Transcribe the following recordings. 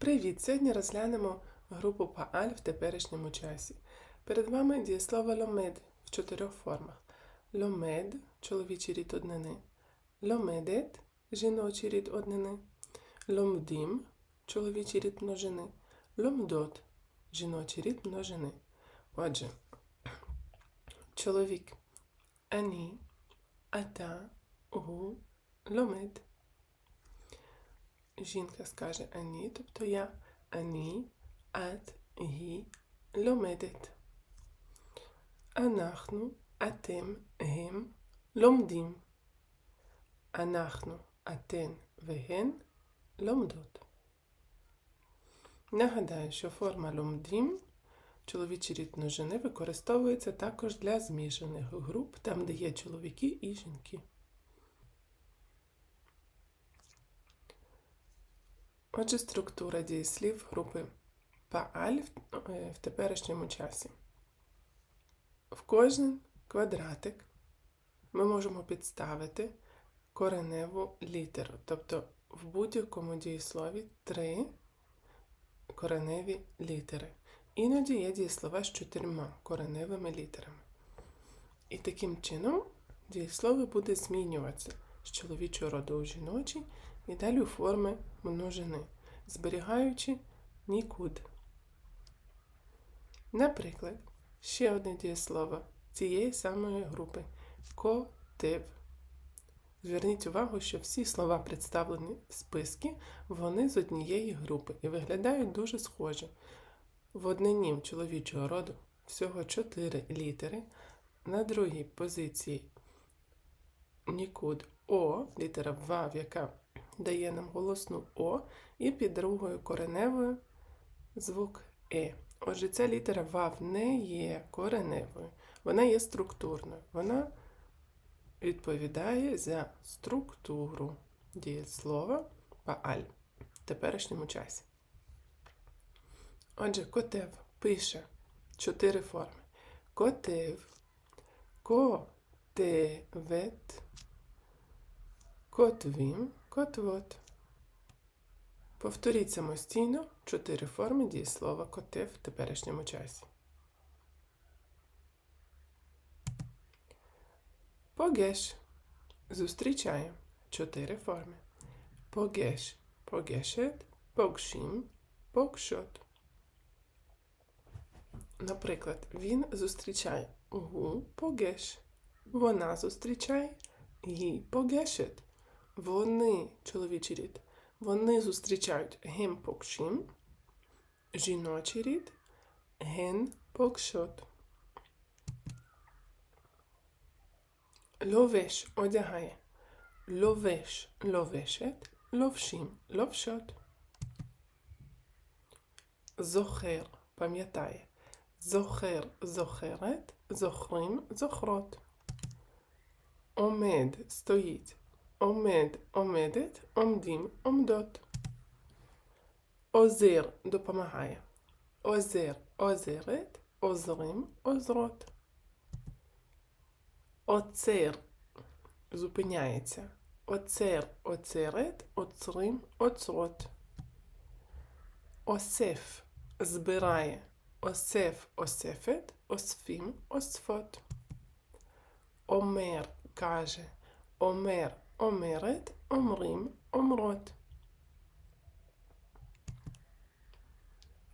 Привіт! Сьогодні розглянемо групу пааль в теперішньому часі. Перед вами дієслово ломед в чотирьох формах: ломед чоловічий рід однини, ломедет жіночий рід однини, ломдім чоловічий рід множини, ломдот жіночий рід множини. Отже, чоловік ані, ата, гу, ломед жінка скаже ані, тобто я ані, ат, гі, ломедет. Анахну, атем, гем, ломдім. Анахну, атен, веген, ломдот. Нагадаю, що форма ломдім чоловічі рід використовується також для зміжених груп, там де є чоловіки і жінки. Отже, структура дієслів групи пааль в, е, теперішньому часі. В кожен квадратик ми можемо підставити кореневу літеру. Тобто в будь-якому дієслові три кореневі літери. Іноді є дієслова з чотирма кореневими літерами. І таким чином дієслово буде змінюватися з чоловічого роду у жіночий у форми множини, зберігаючи нікуди. Наприклад, ще одне дієслово цієї самої групи котив. Зверніть увагу, що всі слова, представлені в списку, вони з однієї групи і виглядають дуже схоже. В однині чоловічого роду всього чотири літери. На другій позиції нікуд О, літера Вав, яка дає нам голосну О, і під другою кореневою звук Е. Отже, ця літера Вав не є кореневою, вона є структурною. Вона відповідає за структуру дієслова пааль в теперішньому часі. Отже, котев пише чотири форми. Котев, котевет, котвім, котвот. Повторіть самостійно чотири форми дієслова котев в теперішньому часі. Погеш. Зустрічає чотири форми. Погеш, погешет, погшім, погшот. Наприклад, він зустрічає гу погеш. Вона зустрічає гі погешет. Вони, чоловічий рід, вони зустрічають ген покшім, жіночий рід, ген покшот. Ловеш одягає. Ловеш ловешет, ловшим ловшот. Зохер пам'ятає. Зохер зохерет, зохрим зохрот. Омед стоїть. Омед, омедет, омдім, омдот. Озир допомагає. Озир, озирет, озрим, озрот. Оцир зупиняється. Оцир, оцирет, оцрим, оцрот. Осеф збирає. Осеф, осефет, осфім, осфот. Омер каже. Омер омерет, омрим, омрот.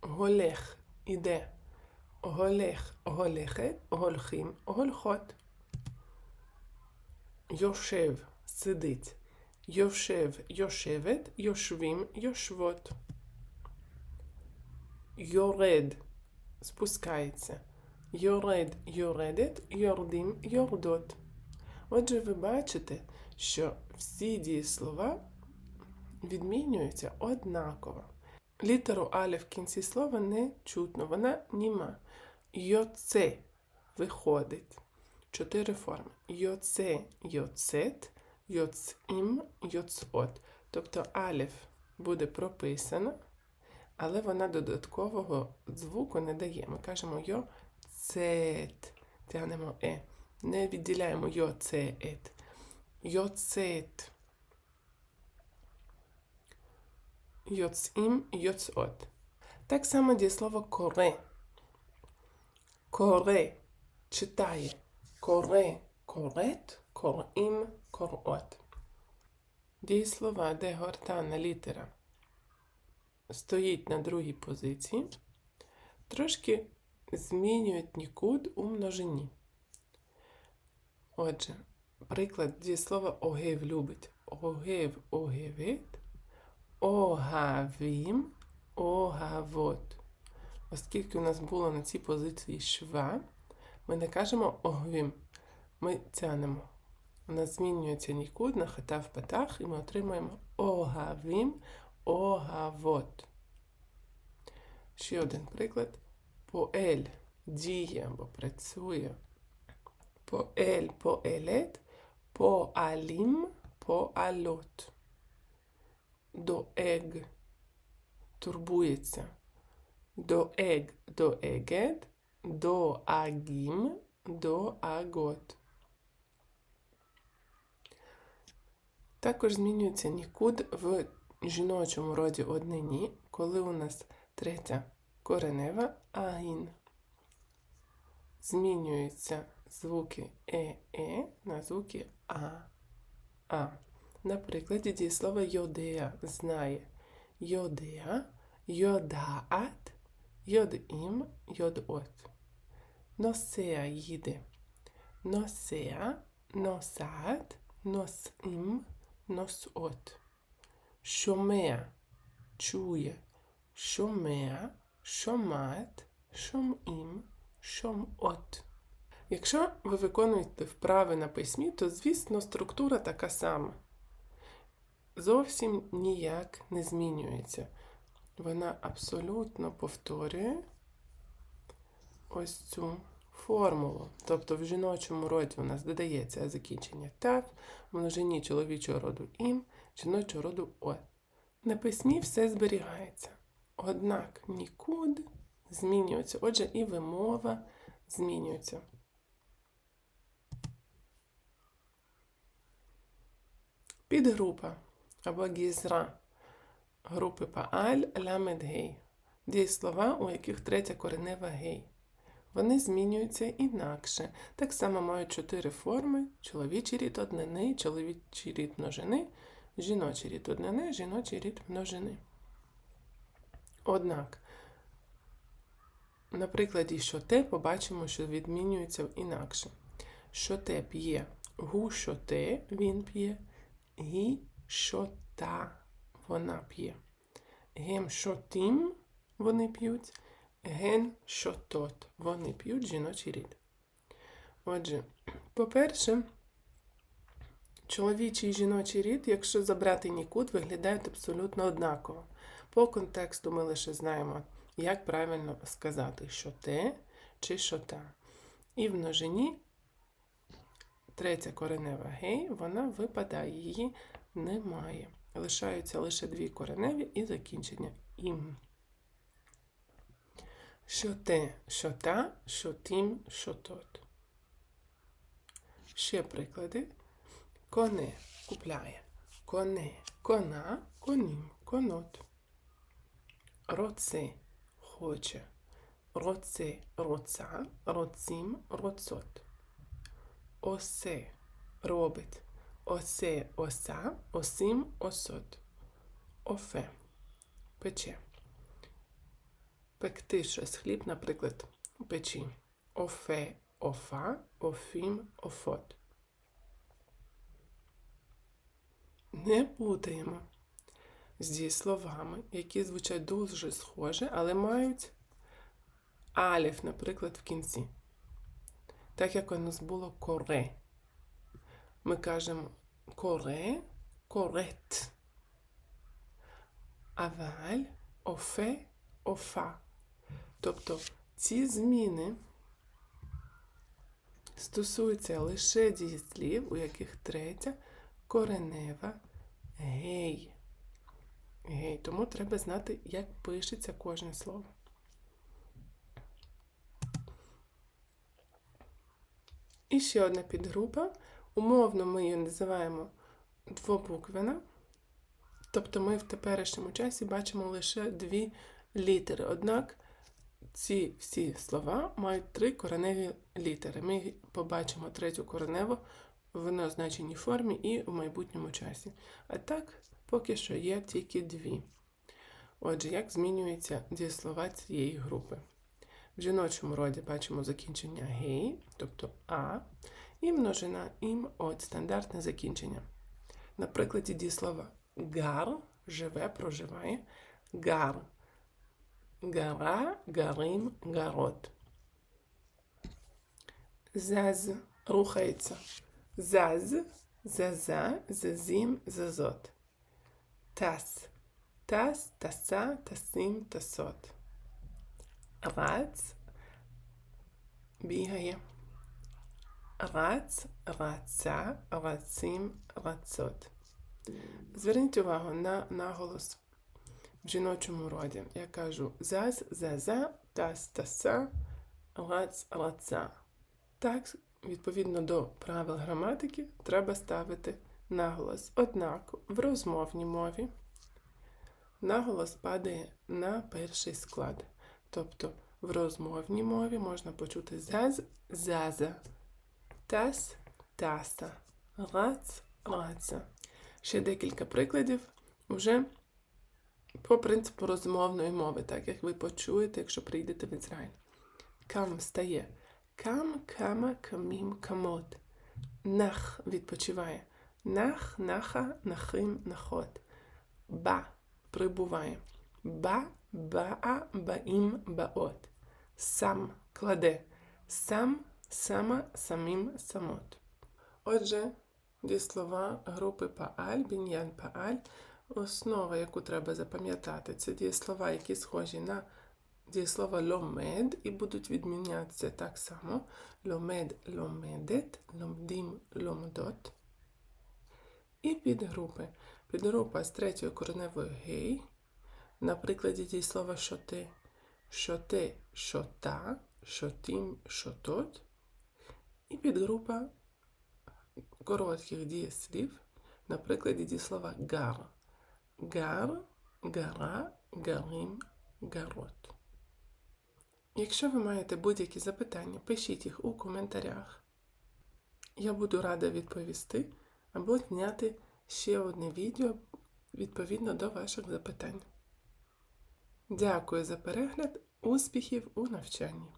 Голех іде. Голех, голехет, голхим, голхот. Йошев сидить. Йошев, йошевет, йошвім, йошвот. Йоред спускається. Йоред, йоредет, йордим, йордот. Отже, ви бачите, що всі дієслова відмінюються однаково. Літеру але в кінці слова не чутно, вона німа. Йоце виходить. Чотири форми. Йоце, йоцет, йоцім, йоцот. Тобто аліф буде прописана, але вона додаткового звуку не дає. Ми кажемо йоцет. Тягнемо е. Не відділяємо йоцеет. Йоцет. йоцім, йоцот. Так само дієслово коре. Коре читає. Коре, корет, корім, корот. Дієслова, де гортанна літера стоїть на другій позиції, трошки змінюють нікуд у множині. Отже, приклад дієслова огев любить. Огев огевет, огавім, огавот. Оскільки у нас було на цій позиції шва, ми не кажемо огвім, ми тянемо. У нас змінюється нікуд на хатав патах, і ми отримаємо огавім, огавот. Ще один приклад. Поель діє або працює. Поель, поелет, поалім, поальот. Доег турбується. Доег, доегед, доагім, доагот. Також змінюється нікуд в жіночому роді однині, коли у нас третя коренева агін. Змінюються звуки е-е на звуки а. а. На прикладі дієслова йодея знає. Йодея, йодаат, йодім, йодот. Носея їде. Носея, носаат, носім, носот. Шомея чує. Шомея, шомат, шомім, шомот. Якщо ви виконуєте вправи на письмі, то, звісно, структура така сама. Зовсім ніяк не змінюється. Вона абсолютно повторює ось цю формулу. Тобто в жіночому роді у нас додається закінчення тав, в множині чоловічого роду ім, жіночого роду от. На письмі все зберігається. Однак нікуди змінюється. Отже, і вимова змінюється. Підгрупа або гізра групи пааль ламед гей. Дієслова, у яких третя коренева гей. Вони змінюються інакше. Так само мають чотири форми: чоловічий рід однини, чоловічий рід множини, жіночий рід однини, жіночий рід множини. Однак, на прикладі що те побачимо, що відмінюється інакше. Що те п'є, гу що він п'є, гі що та вона п'є. Гем що тим вони п'ють, ген що тот вони п'ють жіночий рід. Отже, по-перше, чоловічий і жіночий рід, якщо забрати нікуд, виглядають абсолютно однаково. По контексту ми лише знаємо, як правильно сказати, що те чи що та. І в множині третя коренева гей, вона випадає, її немає. Лишаються лише дві кореневі і закінчення ім. Що те, що та, що тим, що тот. Ще приклади. Коне купляє. Коне, кона, конім, конот. Роце хоче. Роце роца, роцім, роцот. Осе робить. Осе оса, осим, осот. Офе пече. Пекти щось хліб, наприклад, у печі. Офе, офа, офім, офот. Не путаємо з дієсловами, які звучать дуже схоже, але мають аліф, наприклад, в кінці. Так як у нас було коре. Ми кажемо коре, корет. Аваль, офе, офа. Тобто ці зміни стосуються лише дієслів, у яких третя коренева гей. Гей. Тому треба знати, як пишеться кожне слово. І ще одна підгрупа. Умовно ми її називаємо двобуквена. Тобто ми в теперішньому часі бачимо лише дві літери. Однак ці всі слова мають три кореневі літери. Ми побачимо третю кореневу в неозначеній формі і в майбутньому часі. А так, поки що є тільки дві. Отже, як змінюються дієслова цієї групи? В жіночому роді бачимо закінчення гей, тобто а, і множина ім от стандартне закінчення. На прикладі дієслова гар живе, проживає, гар. Гара, гарим, гарот. Заз рухається. Заз, заза, зазім, зазот. Тас. Тас, таса, тасим, тасот. Рац бігає. Рац, раця, рацим, рацот. Зверніть увагу на наголос в жіночому роді. Я кажу заз, заза, тас, таса, рац, раца. Так, відповідно до правил граматики, треба ставити наголос. Однак в розмовній мові наголос падає на перший склад. Тобто в розмовній мові можна почути заз, заза, тас, таса, рац, раца. Ще декілька прикладів вже по принципу розмовної мови, так як ви почуєте, якщо прийдете в Ізраїль. Кам стає. Кам, кама, камім, камот. Нах відпочиває. Нах, наха, нахим, нахот. Ба прибуває. Ба, баа, баїм, баот. Сам кладе. Сам, сама, самим, самот. Отже, дієслова групи пааль, бін'ян пааль. Основа, яку треба запам'ятати, це дієслова, які схожі на дієслова ломед і будуть відмінятися так само. Ломед, ломедет, ломдім, ломдот. І підгрупи. Підгрупа з третьою кореневою гей. На прикладі дієслова шоти. Шоте, шота, шотім, шотот. І підгрупа коротких дієслів. На прикладі дієслова гар. Гар, гара, гарим, гарот. Якщо ви маєте будь-які запитання, пишіть їх у коментарях. Я буду рада відповісти або зняти ще одне відео відповідно до ваших запитань. Дякую за перегляд, успіхів у навчанні!